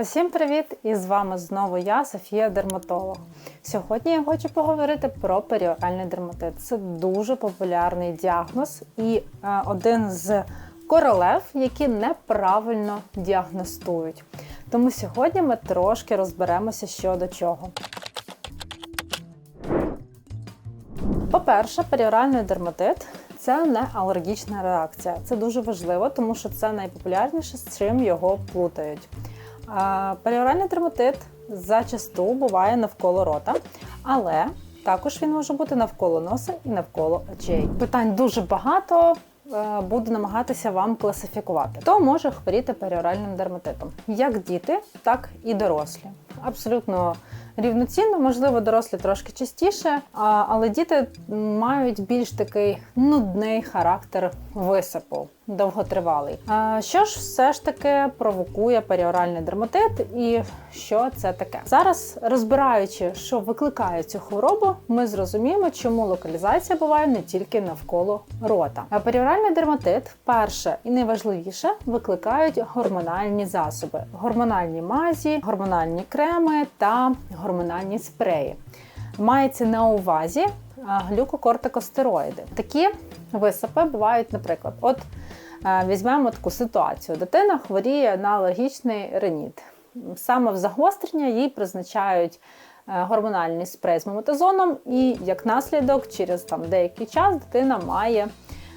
Усім привіт! І з вами знову я, Софія Дерматолог. Сьогодні я хочу поговорити про періоральний дерматит. Це дуже популярний діагноз і е, один з королев, які неправильно діагностують. Тому сьогодні ми трошки розберемося, що до чого. По-перше, періоральний дерматит це не алергічна реакція. Це дуже важливо, тому що це найпопулярніше, з чим його плутають. Періоральний дерматит зачасту буває навколо рота, але також він може бути навколо носа і навколо очей. Питань дуже багато. е, Буду намагатися вам класифікувати. Хто може хворіти періоральним дерматитом? Як діти, так і дорослі. Абсолютно рівноцінно, можливо, дорослі трошки частіше, але діти мають більш такий нудний характер висипу, довготривалий. Що ж все ж таки провокує періоральний дерматит і що це таке? Зараз розбираючи, що викликає цю хворобу, ми зрозуміємо, чому локалізація буває не тільки навколо рота. А періоральний дерматит, перше і найважливіше, викликають гормональні засоби, гормональні мазі, гормональні креми та гормональні спреї. Мається на увазі а, глюкокортикостероїди. Такі висипи бувають, наприклад, от е, візьмемо таку ситуацію: дитина хворіє на алергічний реніт. Саме в загострення їй призначають е, гормональний спрей з мометазоном, і як наслідок, через там деякий час дитина має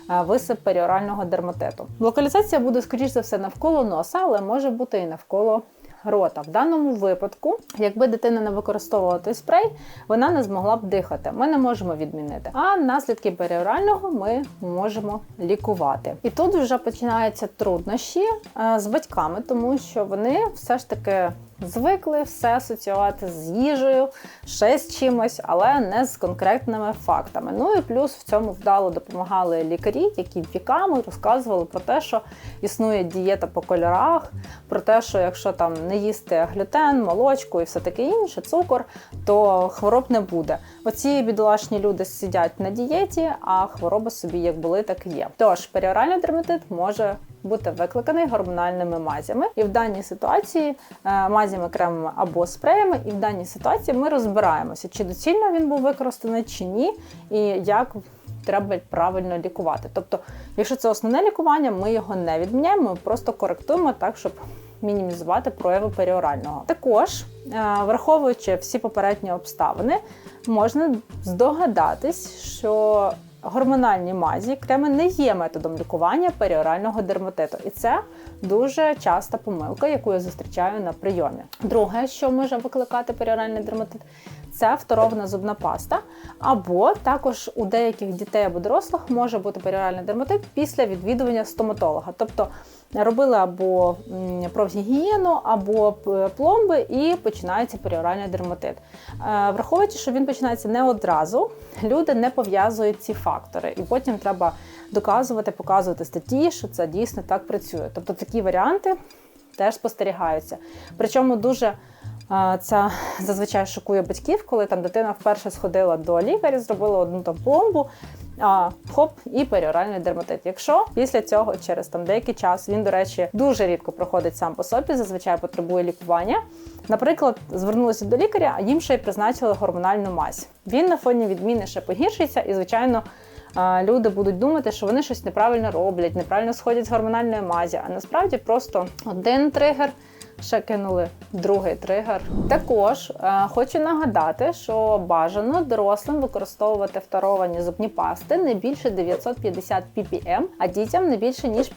е, висип періорального дерматиту. Локалізація буде, скоріш за все, навколо носа, але може бути і навколо рота. В даному випадку, якби дитина не використовувала той спрей, вона не змогла б дихати. Ми не можемо відмінити. А наслідки періорального ми можемо лікувати. І тут вже починаються труднощі е, з батьками, тому що вони все ж таки. Звикли все асоціювати з їжею, ще з чимось, але не з конкретними фактами. Ну і плюс в цьому вдало допомагали лікарі, які віками розказували про те, що існує дієта по кольорах, про те, що якщо там не їсти глютен, молочку і все таке інше, цукор, то хвороб не буде. Оці бідолашні люди сидять на дієті, а хвороби собі як були, так і є. Тож періоральний дерматит може бути викликаний гормональними мазями, і в даній ситуації е, мазями, кремами або спреями, і в даній ситуації ми розбираємося, чи доцільно він був використаний чи ні, і як треба правильно лікувати. Тобто, якщо це основне лікування, ми його не відміняємо, ми просто коректуємо так, щоб мінімізувати прояви періорального. Також, е, враховуючи всі попередні обставини, можна здогадатись, що гормональні мазі креми не є методом лікування періорального дерматиту, і це дуже часта помилка, яку я зустрічаю на прийомі. Друге, що може викликати періоральний дерматит, це фторована зубна паста, або також у деяких дітей або дорослих може бути періоральний дерматит після відвідування стоматолога. Тобто робили або профгігієну, або пломби, і починається періоральний дерматит. Е, Враховуючи, що він починається не одразу, люди не пов'язують ці фактори, і потім треба доказувати, показувати статті, що це дійсно так працює. Тобто такі варіанти теж спостерігаються. Причому дуже е, це зазвичай шокує батьків, коли там дитина вперше сходила до лікаря, зробила одну там пломбу. А, хоп, і періоральний дерматит. Якщо після цього через там деякий час він, до речі, дуже рідко проходить сам по собі, зазвичай потребує лікування. Наприклад, звернулися до лікаря, а їм ще й призначили гормональну мазь. Він на фоні відміни ще погіршиться, і звичайно. Люди будуть думати, що вони щось неправильно роблять, неправильно сходять з гормональної мазі, а насправді просто один тригер ще кинули другий тригер. Також е, хочу нагадати, що бажано дорослим використовувати фторовані зубні пасти не більше 950 ppm, а дітям не більше ніж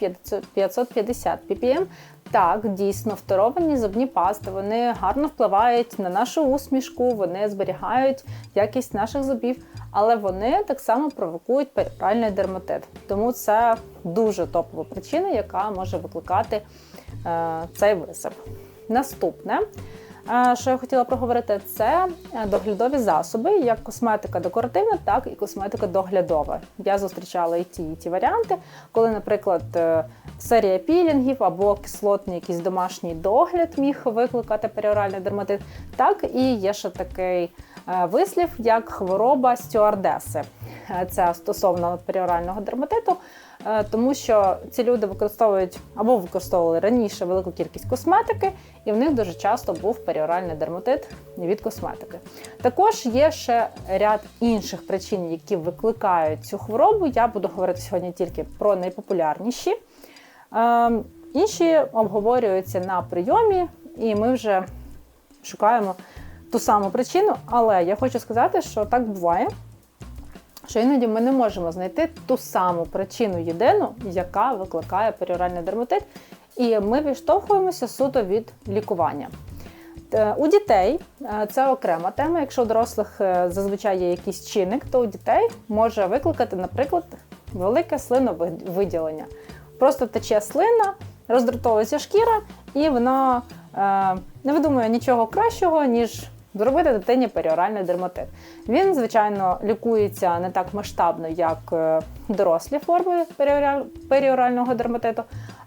550 ppm. Так, дійсно, фторовані зубні пасти вони гарно впливають на нашу усмішку, вони зберігають якість наших зубів, але вони так само провокують періоральний дерматит. Тому це дуже топова причина, яка може викликати е, цей висип. Наступне, е, що я хотіла проговорити, це е, доглядові засоби, як косметика декоративна, так і косметика доглядова. Я зустрічала і ті, і ті варіанти, коли, наприклад, е, серія пілінгів або кислотний якийсь домашній догляд міг викликати періоральний дерматит, так і є ще такий вислів, як хвороба стюардеси. Це стосовно періорального дерматиту. Е, тому що ці люди використовують або використовували раніше велику кількість косметики, і в них дуже часто був періоральний дерматит від косметики. Також є ще ряд інших причин, які викликають цю хворобу. Я буду говорити сьогодні тільки про найпопулярніші. Е, Інші обговорюються на прийомі, і ми вже шукаємо ту саму причину. Але я хочу сказати, що так буває, що іноді ми не можемо знайти ту саму причину єдину, яка викликає періоральний дерматит, і ми відштовхуємося суто від лікування. Е, У дітей е, це окрема тема. Якщо у дорослих е, зазвичай є якийсь чинник, то у дітей може викликати, наприклад, велике слиновиділення. Просто тече слина, роздратовується шкіра, і вона не видумує нічого кращого, ніж зробити дитині періоральний дерматит. Він, звичайно, лікується не так масштабно, як е, дорослі форми періорального дерматиту,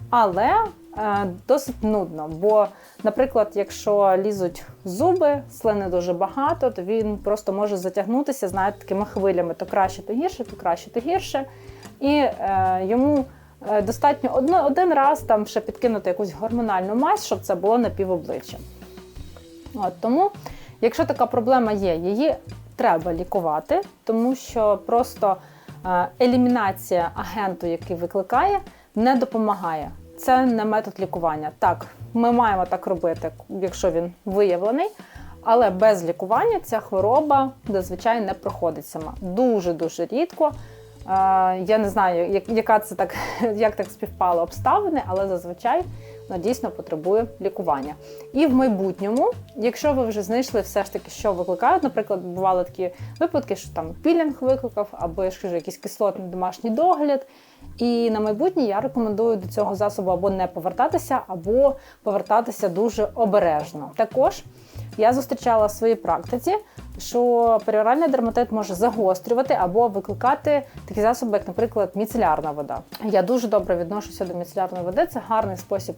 але е, досить нудно. Бо, наприклад, якщо лізуть зуби, слини дуже багато, то він просто може затягнутися, знаєте, такими хвилями: то краще, то гірше, то краще, то гірше. І е, йому е, достатньо одно, один раз там ще підкинути якусь гормональну мазь, щоб це було на півобличчя. От, тому, якщо така проблема є, її треба лікувати, тому що просто е, елімінація агенту, який викликає, не допомагає. Це не метод лікування. Так, ми маємо так робити, якщо він виявлений, але без лікування ця хвороба зазвичай не проходить сама. Дуже дуже рідко. Е, Я не знаю, яка це так, як так співпало обставини, але зазвичай дійсно потребує лікування. І в майбутньому, якщо ви вже знайшли все ж таки, що викликають, наприклад, бували такі випадки, що там пілінг викликав, або я ж якийсь кислотний домашній догляд. І на майбутнє я рекомендую до цього засобу або не повертатися, або повертатися дуже обережно. Також я зустрічала в своїй практиці, що періоральний дерматит може загострювати або викликати такі засоби, як, наприклад, міцелярна вода. Я дуже добре відношуся до міцелярної води. Це гарний спосіб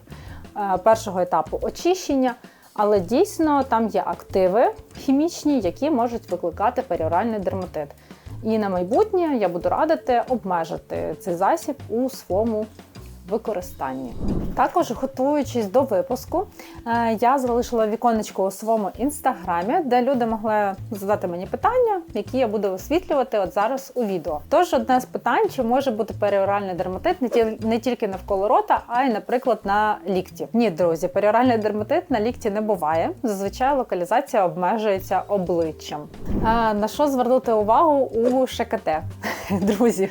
е, першого етапу очищення. Але дійсно там є активи хімічні, які можуть викликати періоральний дерматит. І на майбутнє я буду радити обмежити цей засіб у своєму використанні. Також, готуючись до випуску, е, я залишила віконечко у своєму інстаграмі, де люди могли задати мені питання, які я буду висвітлювати от зараз у відео. Тож одне з питань, чи може бути періоральний дерматит не тільки навколо рота, а й, наприклад, на лікті. Ні, друзі, періоральний дерматит на лікті не буває. Зазвичай локалізація обмежується обличчям. Е, На що звернути увагу у ШКТ, друзі?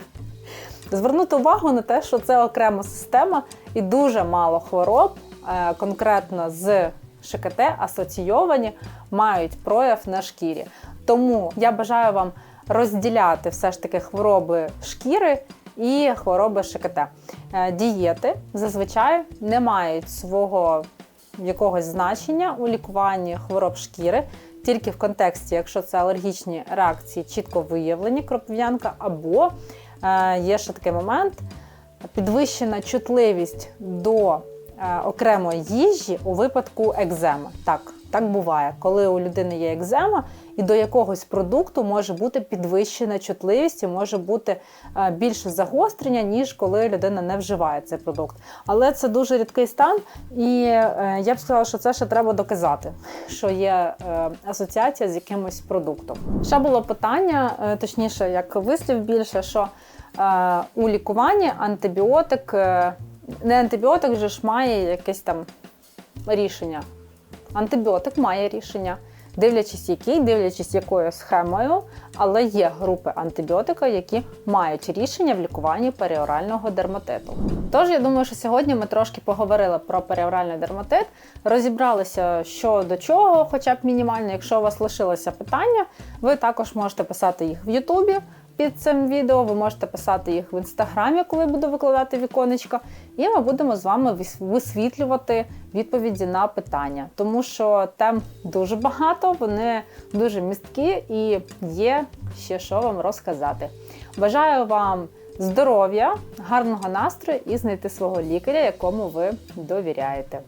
Звернути увагу на те, що це окрема система і дуже мало хвороб, е, конкретно з ШКТ, асоційовані, мають прояв на шкірі. Тому я бажаю вам розділяти все ж таки хвороби шкіри і хвороби ШКТ. Е, Дієти зазвичай не мають свого якогось значення у лікуванні хвороб шкіри. Тільки в контексті, якщо це алергічні реакції, чітко виявлені кропив'янка, або є ще такий момент підвищена чутливість до е, окремої їжі у випадку екземи. Так, так буває, коли у людини є екзема, і до якогось продукту може бути підвищена чутливість і може бути е, більше загострення, ніж коли людина не вживає цей продукт. Але це дуже рідкий стан, і е, я б сказала, що це ще треба доказати, що є е, асоціація з якимось продуктом. Ще було питання, точніше, як вислів більше, що у лікуванні антибіотик, не антибіотик же ж має якесь там рішення. Антибіотик має рішення, дивлячись який, дивлячись якою схемою, але є групи антибіотика, які мають рішення в лікуванні періорального дерматиту. Тож я думаю, що сьогодні ми трошки поговорили про періоральний дерматит, розібралися що до чого, хоча б мінімально. Якщо у вас лишилося питання, ви також можете писати їх в Ютубі під цим відео. Ви можете писати їх в інстаграмі, коли буду викладати віконечко, і ми будемо з вами висвітлювати відповіді на питання, тому що тем дуже багато, вони дуже місткі і є ще що вам розказати. Бажаю вам здоров'я, гарного настрою і знайти свого лікаря, якому ви довіряєте.